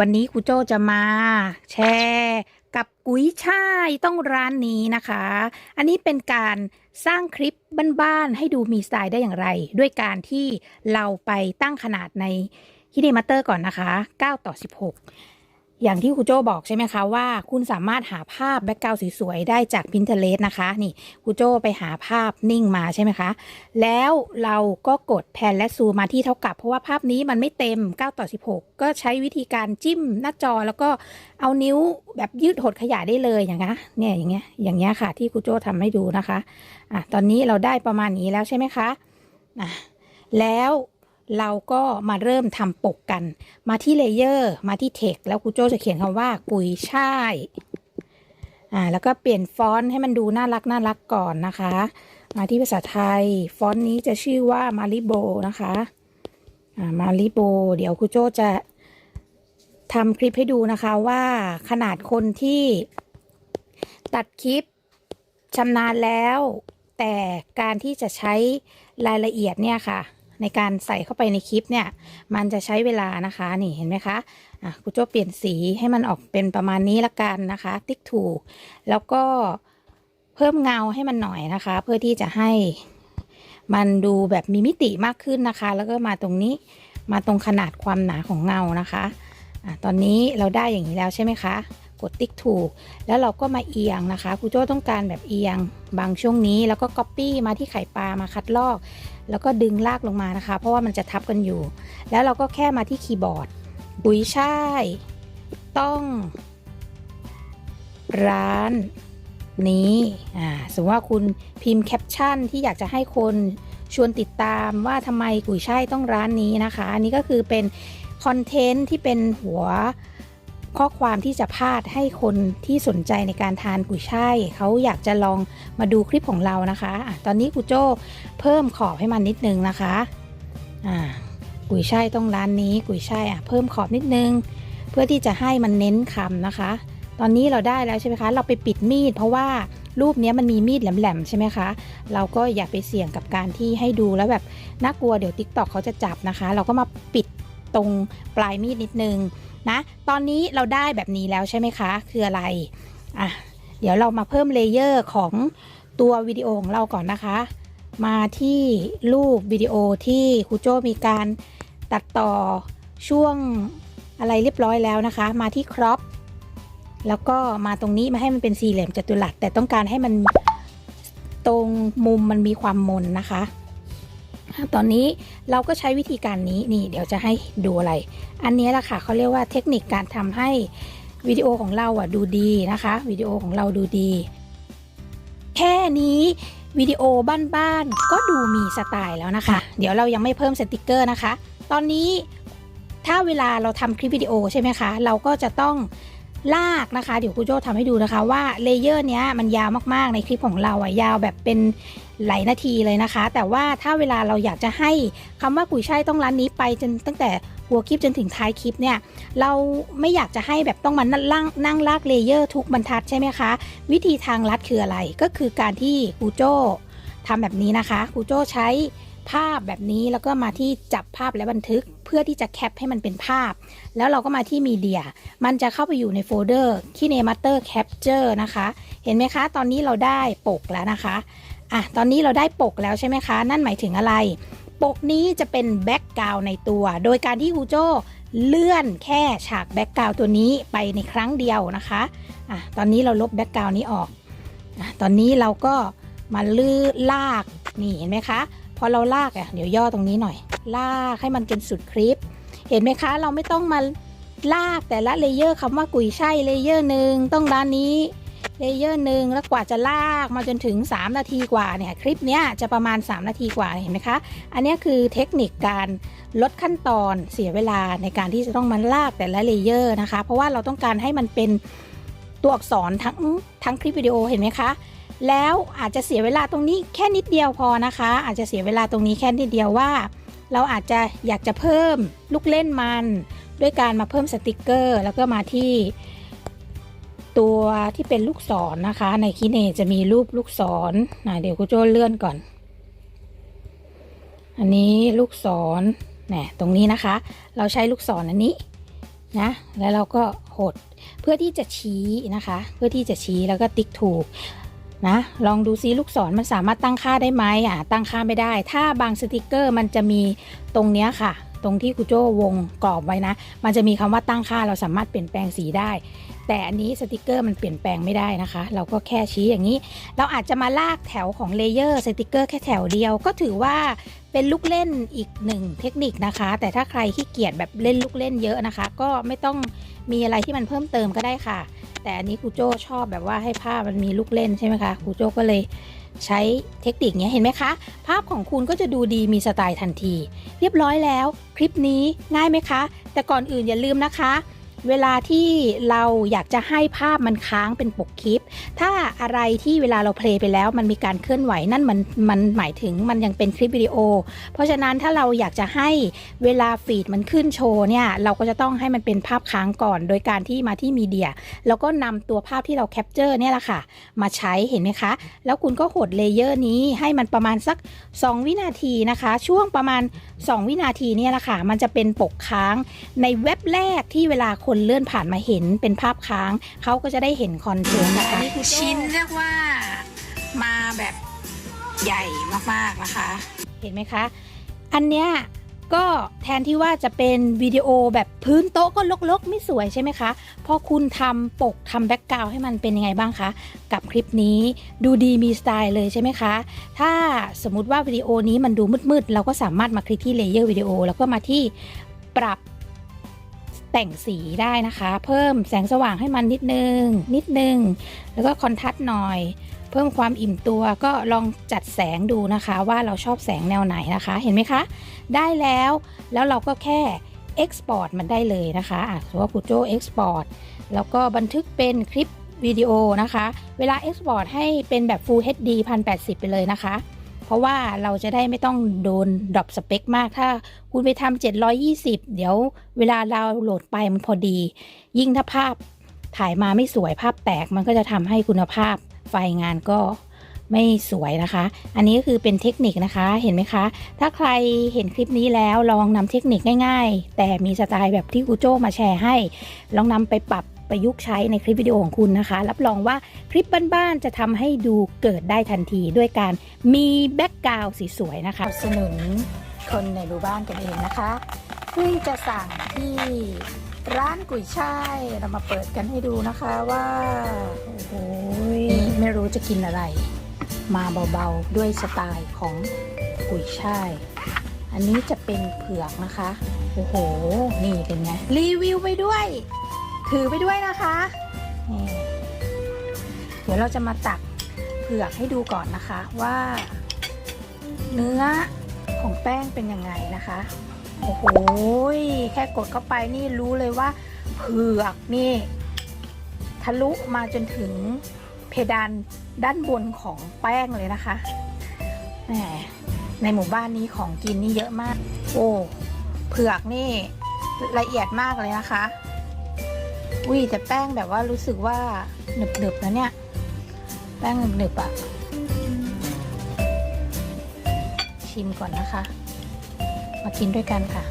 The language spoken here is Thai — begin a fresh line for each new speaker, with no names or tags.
วันนี้ครูโจจะมาแชร์กับกุ้ยช่ายต้องร้านนี้นะคะ อันนี้เป็นการสร้างคลิปบ้านๆให้ดูมีสไตล์ได้อย่างไร ด้วยการที่เราไปตั้งขนาดในฮิเดมัตเตอร์ก่อนนะคะ 9 ต่อ 16 อย่างที่ครูโจบอกใช่ไหมคะว่าคุณสามารถหาภาพแบ็กกราวด์สวยๆได้จาก Pinterest นะคะนี่ครูโจไปหาภาพนิ่งมาใช่ไหมคะ แล้วเราก็กดแพนและซูมมาที่เท่ากับ เพราะว่าภาพนี้มันไม่เต็ม 9 ต่อ 16 ก็ใช้วิธีการจิ้มหน้าจอแล้วก็เอานิ้วแบบยืดหดขยายได้เลยอย่างเงี้ยเนี่ยอย่างเงี้ยอย่างเงี้ยค่ะ ที่ครูโจทำให้ดูนะคะอะตอนนี้เราได้ประมาณนี้แล้วใช่ไหมคะอะแล้ว เราก็มาเริ่มทำปกกัน มาที่เลเยอร์มาที่เทคแล้วครูโจจะเขียนคำว่ากุยช่ายอ่าแล้วก็เปลี่ยนฟอนต์ให้มันดูน่ารักน่ารักก่อนนะคะ มาที่ภาษาไทย ฟอนต์นี้จะชื่อว่ามาริโบนะคะอ่ามาริโบเดี๋ยวครูโจจะทำคลิปให้ดูนะคะว่าขนาดคนที่ตัดคลิปชำนาญแล้ว แต่การที่จะใช้รายละเอียดเนี่ยค่ะ ในการใส่เข้าไปในคลิปเนี่ย มันจะใช้เวลานะคะนี่เห็นไหมคะอะครูโจเปลี่ยนสีให้มันออกเป็นประมาณนี้ละกันนะคะ ติ๊กถูก แล้วก็เพิ่มเงาให้มันหน่อยนะคะ เพื่อที่จะให้มันดูแบบมีมิติมากขึ้นนะคะ แล้วก็มาตรงนี้มาตรงขนาดความหนาของเงานะคะอะตอนนี้เราได้อย่างนี้แล้วใช่ไหมคะ กดติ๊กถูก แล้วเราก็มาเอียงนะคะครูโจ้ต้องการแบบเอียงบางช่วงนี้แล้วก็ Copy มาที่ไข่ปลามาคัดลอก แล้วก็ดึงลากลงมานะคะ เพราะว่ามันจะทับกันอยู่ แล้วเราก็แค่มาที่คีย์บอร์ดปุ๋ยช่ายต้อง ร้านนี้อ่าสมมติว่าคุณพิมพ์แคปชั่นที่อยากจะให้คนชวนติดตามว่าทำไมกุยช่ายต้องร้านนี้นะคะ อันนี้ก็คือเป็นคอนเทนต์ที่เป็นหัว ข้อความที่จะพาดให้คนที่สนใจในการทานกุยช่ายเขาอยากจะลองมาดูคลิปของเรานะคะอะตอนนี้ครูโจ้เพิ่มขอบให้มันนิดนึงนะคะอ่ากุยช่ายต้องร้านนี้กุยช่ายอะเพิ่มขอบนิดนึง เพื่อที่จะให้มันเน้นคำนะคะ ตอนนี้เราได้แล้วใช่ไหมคะ เราไปปิดมีด เพราะว่ารูปนี้มันมีมีดแหลมๆใช่ไหมคะ เราก็อย่าไปเสี่ยงกับการที่ให้ดูแล้วแบบน่ากลัวเดี๋ยว t ิ k t o k เขาจะจับนะคะ เราก็มาปิดตรงปลายมีดนิดนึง นะ ตอนนี้เราได้แบบนี้แล้วใช่ไหมคะ คืออะไร อะ เดี๋ยวเรามาเพิ่มเลเยอร์ของตัววิดีโอของเราก่อนนะคะ มาที่รูปวิดีโอที่ครูโจมีการตัดต่อช่วงอะไรเรียบร้อยแล้วนะคะ มาที่ครอปแล้วก็มาตรงนี้มาให้มันเป็นสี่เหลี่ยมจัตุรัสแต่ต้องการให้มันตรงมุมมันมีความมนนะคะ ตอนนี้เราก็ใช้วิธีการนี้นี่เดี๋ยวจะให้ดูอะไร อันนี้แหละค่ะเขาเรียกว่าเทคนิคการทำให้วิดีโอของเราอะดูดีนะคะวิดีโอของเราดูดี แค่นี้วิดีโอบ้านๆก็ดูมีสไตล์แล้วนะคะ เดี๋ยวเรายังไม่เพิ่มสติกเกอร์นะคะ ตอนนี้ถ้าเวลาเราทำคลิปวิดีโอใช่ไหมคะ เราก็จะต้อง ลากนะคะ เดี๋ยวครูโจ้ทำให้ดูนะคะว่าเลเยอร์เนี้ยมันยาวมากๆในคลิปของเราอะยาวแบบเป็นหลายนาทีเลยนะคะ แต่ว่าถ้าเวลาเราอยากจะให้คำว่ากุยช่ายต้องร้านนี้ไปจนตั้งแต่หัวคลิปจนถึงท้ายคลิปเนี่ยเราไม่อยากจะให้แบบต้องมานั่งนั่งนั่งลากเลเยอร์ทุกบรรทัดใช่ไหมคะ วิธีทางลัดคืออะไรก็คือการที่ครูโจ้ทำแบบนี้นะคะครูโจ้ใช้ ภาพแบบนี้แล้วก็มาที่จับภาพและบันทึกเพื่อที่จะแคปให้มันเป็นภาพ แล้วเราก็มาที่มีเดีย มันจะเข้าไปอยู่ในโฟลเดอร์ Kinemaster Capture นะคะ เห็นไหมคะ ตอนนี้เราได้ปกแล้วนะคะอะตอนนี้เราได้ปกแล้วใช่ไหมคะ นั่นหมายถึงอะไร ปกนี้จะเป็นแบ็กกราวในตัว โดยการที่ฮูโจเลื่อนแค่ฉากแบ็กกราวตัวนี้ไปในครั้งเดียวนะคะอะตอนนี้เราลบแบ็กกราวนี้ออกอะตอนนี้เราก็มาลื่นลากนี่เห็นไหมคะ อเราลากอะเดี๋ยวย่อตรงนี้หน่อย ลากให้มันเป็นสุดคลิป เห็นไหมคะ เราไม่ต้องมาลากแต่ละเลเยอร์คำว่ากุยช่ายเลเยอร์หนึ่งต้องด้านนี้เลเยอร์หนึ่งแล้วกว่าจะลากมาจนถึง 3 นาทีกว่าเนี่ยคลิปเนี้ยจะประมาณ 3 นาทีกว่าเห็นไหมคะ อันนี้คือเทคนิคการลดขั้นตอนเสียเวลาในการที่จะต้องมาลากแต่ละเลเยอร์นะคะ เพราะว่าเราต้องการให้มันเป็นตัวอักษรทั้งทั้งคลิปวิดีโอเห็นไหมคะ แล้วอาจจะเสียเวลาตรงนี้แค่นิดเดียวพอนะคะ อาจจะเสียเวลาตรงนี้แค่นิดเดียวว่า เราอาจจะอยากจะเพิ่มลูกเล่นมัน ด้วยการมาเพิ่มสติกเกอร์ แล้วก็มาที่ ตัวที่เป็นลูกศรนนะคะ ในคิเนจะมีรูปลูกศรนะเดี๋ยวกูโจเลื่อนก่อน อันนี้ลูกศรเนี่ยตรงนี้นะคะ เราใช้ลูกศรอันนี้นะแล้วเราก็หดเพื่อที่จะชี้นะคะ เพื่อที่จะชี้แล้วก็ติ๊กถูก นะลองดูซิลูกศรมันสามารถตั้งค่าได้ไหมอะตั้งค่าไม่ได้ ถ้าบางสติกเกอร์มันจะมีตรงเนี้ยค่ะ ตรงที่ครูโจ้วงกรอบไว้นะ มันจะมีคำว่าตั้งค่าเราสามารถเปลี่ยนแปลงสีได้ แต่อันนี้สติกเกอร์มันเปลี่ยนแปลงไม่ได้นะคะ เราก็แค่ชี้อย่างนี้ เราอาจจะมาลากแถวของเลเยอร์สติกเกอร์แค่แถวเดียวก็ถือว่าเป็นลูกเล่นอีกหนึ่งเทคนิคนะคะ แต่ถ้าใครขี้เกียจแบบเล่นลูกเล่นเยอะนะคะ ก็ไม่ต้องมีอะไรที่มันเพิ่มเติมก็ได้ค่ะ แต่อันนี้ครูโจ้ชอบแบบว่าให้ภาพมันมีลูกเล่นใช่ไหมคะครูโจ้ก็เลยใช้เทคนิคนี้เห็นไหมคะ ภาพของคุณก็จะดูดีมีสไตล์ทันที เรียบร้อยแล้ว คลิปนี้ง่ายไหมคะ แต่ก่อนอื่นอย่าลืมนะคะ เวลาที่เราอยากจะให้ภาพมันค้างเป็นปกคลิป ถ้าอะไรที่เวลาเราเพลย์ไปแล้ว มันมีการเคลื่อนไหวนั่นมันมันหมายถึงมันยังเป็นคลิปวิดีโอ เพราะฉะนั้นถ้าเราอยากจะให้เวลาฟีดมันขึ้นโชว์เนี่ยเราก็จะต้องให้มันเป็นภาพค้างก่อน โดยการที่มาที่มีเดียแล้วก็นำตัวภาพที่เราแคปเจอร์เนี่ยแหละค่ะมาใช้เห็นไหมคะ แล้วคุณก็หดเลเยอร์นี้ให้มันประมาณสัก 2 วินาทีนะคะ ช่วงประมาณ 2 วินาทีเนี่ยแหละค่ะมันจะเป็นปกค้างในเว็บแรกที่เวลาคนเลื่อนผ่านมาเห็นเป็นภาพค้าง เขาก็จะได้เห็นคอนเทนต์นะคะนี่คือชิ้นเรียกว่ามาแบบใหญ่มากๆนะคะ เห็นไหมคะ อันเนี้ยก็แทนที่ว่าจะเป็นวิดีโอแบบพื้นโต๊ะก็ลกๆ ไม่สวยใช่ไหมคะ พอคุณทำปกทำแบ็กกราวให้มันเป็นยังไงบ้างคะ กับคลิปนี้ดูดีมีสไตล์เลยใช่ไหมคะ ถ้าสมมุติว่าวิดีโอนี้มันดูมืดๆ เราก็สามารถมาคลิกที่เลเยอร์วิดีโอแล้วก็มาที่ปรับ แต่งสีได้นะคะ เพิ่มแสงสว่างให้มันนิดนึง นิดนึง แล้วก็คอนทราสต์หน่อย เพิ่มความอิ่มตัวก็ลองจัดแสงดูนะคะ ว่าเราชอบแสงแนวไหนนะคะ เห็นไหมคะ ได้แล้วแล้วเราก็แค่ Export มันได้เลยนะคะอะสมมติว่า Pujo Export แล้วก็บันทึกเป็นคลิปวิดีโอนะคะ เวลา Export ให้เป็นแบบ Full HD 1080 ไปเลยนะคะ ราะว่าเราจะได้ไม่ต้องโดนดรอปสเปคมากถ้าคุณไปทำ720 เดี๋ยวเวลาเราโหลดไปมันพอดี ยิ่งถ้าภาพถ่ายมาไม่สวยภาพแตกมันก็จะทำให้คุณภาพไฟงานก็ไม่สวยนะคะ อันนี้ก็คือเป็นเทคนิคนะคะ เห็นไหมคะ ถ้าใครเห็นคลิปนี้แล้วลองนำเทคนิคง่าย ๆ แต่มีสไตล์แบบที่ครูโจ้มาแชร์ให้ ลองนำไปปรับ ประยุกต์ใช้ในคลิปวิดีโอของคุณนะคะ รับรองว่าคลิปบ้านๆจะทำให้ดูเกิดได้ทันทีด้วยการมีแบ็กกราวด์สวยๆนะคะสนุนคนในหมู่บ้านกันเองนะคะเพิ่งจะสั่งที่ร้านกุยช่ายเรามาเปิดกันให้ดูนะคะว่าโอ้โหไม่รู้จะกินอะไร มาเบาๆด้วยสไตล์ของกุยช่าย อันนี้จะเป็นเผือกนะคะ โอ้โห นี่เป็นไง รีวิวไปด้วย ถือไปด้วยนะคะนี่เดี๋ยวเราจะมาตักเผือกให้ดูก่อนนะคะว่า เนื้อของแป้งเป็นยังไงนะคะ โอ้โหแค่กดเข้าไปนี่รู้เลยว่า เผือกนี่ ทะลุมาจนถึงเพดานด้านบนของแป้งเลยนะคะแหมในหมู่บ้านนี้ของกินนี่เยอะมาก โอ้เผือกนี่ละเอียดมากเลยนะคะ อุ้ยแต่แป้งแบบว่ารู้สึกว่าหนึบๆนะเนี่ย แป้งหนึบๆอะชิมก่อนนะคะ มากินด้วยกันค่ะ